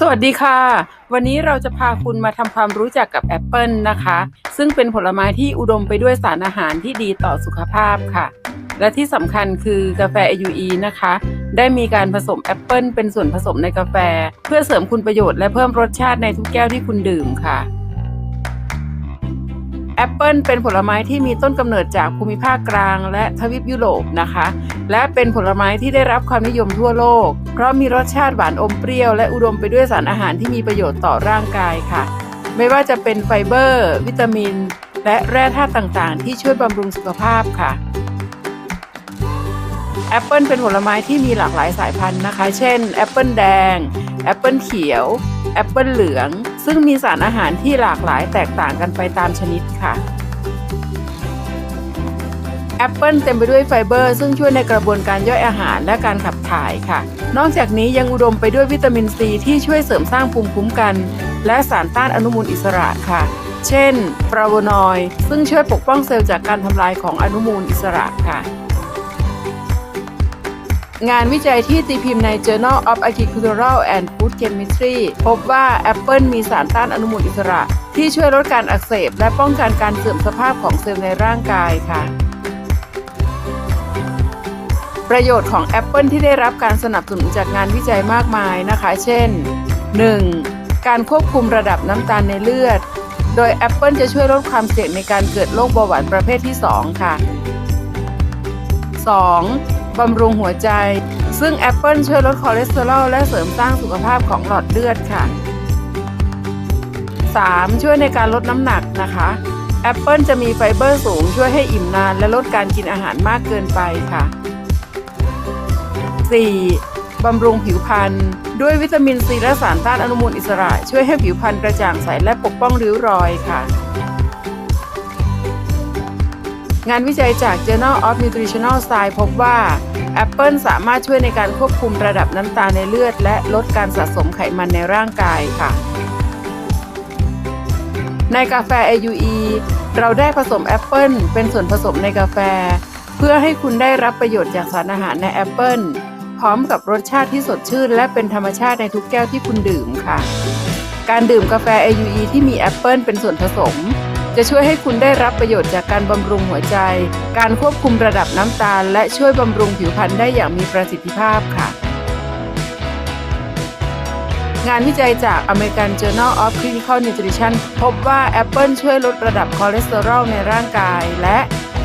สวัสดีค่ะ วันนี้เราจะพาคุณมาทำความรู้จักกับแอปเปิลนะคะ ซึ่งเป็นผลไม้ที่อุดมไปด้วยสารอาหารที่ดีต่อสุขภาพค่ะ และที่สำคัญคือกาแฟ AUE นะคะ ได้มีการผสมแอปเปิลเป็นส่วนผสมในกาแฟ เพื่อเสริมคุณประโยชน์และเพิ่มรสชาติในทุกแก้วที่คุณดื่มค่ะ แอปเปิลเป็นผลไม้ที่มีต้นกำเนิดจากภูมิภาคกลาง และทวีปยุโรปนะคะ และเป็นผลไม้ที่ได้รับความนิยมทั่วโลก เพราะมีรสชาติหวานอมเปรี้ยว และอุดมไปด้วยสารอาหารที่มีประโยชน์ต่อร่างกายค่ะ ไม่ว่าจะเป็นไฟเบอร์ วิตามิน และแร่ธาตุต่างๆ ที่ช่วยบำรุงสุขภาพค่ะแอปเปิลเป็นผลไม้ที่มีหลากหลายสายพันธุ์นะคะ เช่นแอปเปิลแดง แอปเปิลเขียว แอปเปิลเหลือง ซึ่งมีสารอาหารที่หลากหลายแตกต่างกันไปตามชนิดค่ะแอปเปิลเต็มไปด้วยไฟเบอร์ซึ่งช่วยในกระบวนการย่อยอาหารและการขับถ่ายค่ะ นอกจากนี้ยังอุดมไปด้วยวิตามินซีที่ช่วยเสริมสร้างภูมิคุ้มกัน และสารต้านอนุมูลอิสระค่ะ เช่นฟลาโวนอยด์ซึ่งช่วยปกป้องเซลล์จากการทำลายของอนุมูลอิสระค่ะ งานวิจัยที่ตีพิมพ์ใน Journal of Agricultural and Food Chemistry พบว่าแอปเปิลมีสารต้านอนุมูลอิสระ ที่ช่วยลดการอักเสบ และป้องกันการเสื่อมสภาพของเซลล์ในร่างกายค่ะ ประโยชน์ของแอปเปิลที่ได้รับการสนับสนุนจากงานวิจัยมากมายนะคะ เช่น 1. การควบคุมระดับน้ำตาลในเลือด โดยแอปเปิลจะช่วยลดความเสี่ยงในการเกิดโรคเบาหวานประเภทที่ 2 ค่ะ 2. บำรุงหัวใจ ซึ่งแอปเปิลช่วยลดคอเลสเตอรอลและเสริมสร้างสุขภาพของหลอดเลือดค่ะ 3. ช่วยในการลดน้ำหนักนะคะแอปเปิลจะมีไฟเบอร์สูงช่วยให้อิ่มนานและลดการกินอาหารมากเกินไปค่ะ 4. บำรุงผิวพรรณด้วยวิตามินซีและสารต้านอนุมูลอิสระ ช่วยให้ผิวพรรณกระจ่างใสและปกป้องริ้วรอยค่ะ งานวิจัยจาก Journal of Nutritional Science พบว่าแอปเปิลสามารถช่วยในการควบคุมระดับน้ำตาลในเลือด และลดการสะสมไขมันในร่างกายค่ะ ในกาแฟ AUE เราได้ผสมแอปเปิลเป็นส่วนผสมในกาแฟ เพื่อให้คุณได้รับประโยชน์จากสารอาหารในแอปเปิลพร้อมกับรสชาติที่สดชื่น และเป็นธรรมชาติในทุกแก้วที่คุณดื่มค่ะ การดื่มกาแฟ AUE ที่มีแอปเปิลเป็นส่วนผสม จะช่วยให้คุณได้รับประโยชน์จากการบำรุงหัวใจ การควบคุมระดับน้ำตาล และช่วยบำรุงผิวพรรณได้อย่างมีประสิทธิภาพค่ะ งานวิจัยจาก American Journal of Clinical Nutrition พบว่าแอปเปิลช่วยลดระดับคอเลสเตอรอลในร่างกาย และ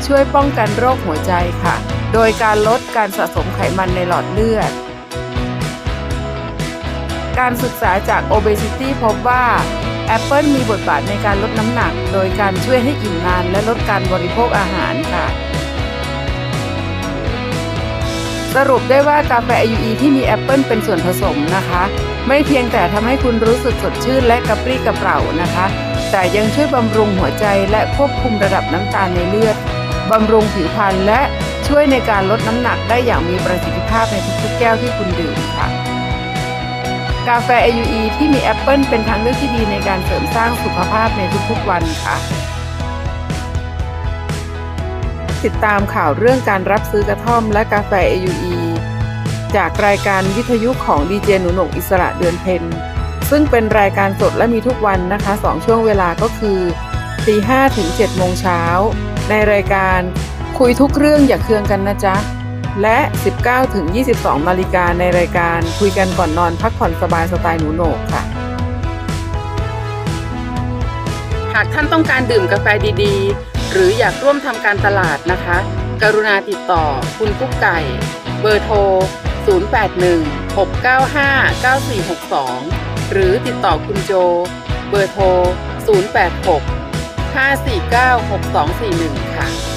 ช่วยป้องกันโรคหัวใจค่ะ โดยการลดการสะสมไขมันในหลอดเลือดการศึกษาจาก Obesity พบว่า แอปเปิลมีบทบาทในการลดน้ำหนัก โดยการช่วยให้อิ่มนาน และลดการบริโภคอาหารค่ะ สรุปได้ว่ากาแฟ AUE ที่มีแอปเปิลเป็นส่วนผสมนะคะ ไม่เพียงแต่ทำให้คุณรู้สึกสดชื่นและกระปรี้กระเปร่านะคะ แต่ยังช่วยบำรุงหัวใจและควบคุมระดับน้ำตาลในเลือดบำรุงผิวพรรณและช่วยในการลดน้ำหนักได้อย่างมีประสิทธิภาพในทุกๆแก้วที่คุณดื่มค่ะ กาแฟ AUE ที่มีแอปเปิลเป็นทางเลือกที่ดีในการเสริมสร้างสุขภาพในทุกๆวันค่ะ ติดตามข่าวเรื่องการรับซื้อกระท่อมและกาแฟ AUE จากรายการวิทยุของดีเจหนูหนกอิสระเดือนเพ็ญซึ่งเป็นรายการสดและมีทุกวันนะคะ 2 ช่วงเวลาก็คือตี5ถึง7โมงเช้า ในรายการคุยทุกเรื่องอย่าเคืองกันนะจ๊ะ และ 19-22 นาฬิกาในรายการคุยกันก่อนนอนพักผ่อนสบายสไตล์หนูโหนกค่ะ หากท่านต้องการดื่มกาแฟดีๆ หรืออยากร่วมทำการตลาดนะคะ กรุณาติดต่อคุณกุ๊กไก่ เบอร์โทร 0816959462 หรือติดต่อคุณโจ เบอร์โทร 086 549 6241 ค่ะ